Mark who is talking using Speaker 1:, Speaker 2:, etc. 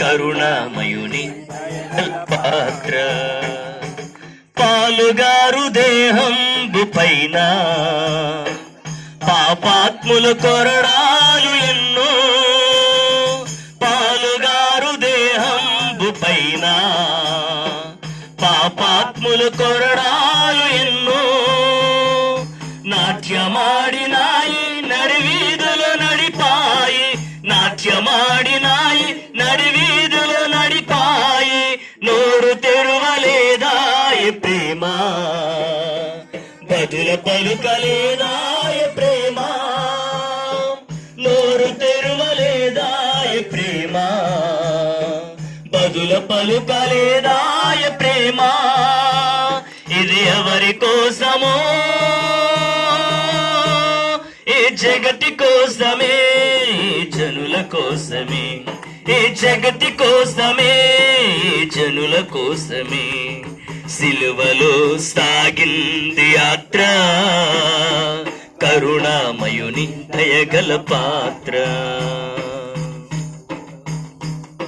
Speaker 1: కరుణామయుని పాత్ర. పాలుగారు దేహంబు పైన. పాపాత్ముల కొరడాలు ఎన్నో. పాలుగారు దేహంబు పైన. పాపాత్ముల కొరడాలు ఎన్నో. నాట్యమాడినాయి నడివీధులు నడిపాయి. నాట్యమాడినాయి నోరు తెరువలేదాయి ప్రేమ? బదుల పలుకలేదాయ ప్రేమ? నోరు తెరువలేదాయ ప్రేమ? బదుల పలుకలేదాయ ప్రేమ? ఇది ఎవరి కోసమో? ఈ జగతి కోసమే జనుల కోసమే ఈ జగతి కోసమే. జనుల కోసమే సిలువలో సాగింది యాత్ర. కరుణామయుని దయగల పాత్ర.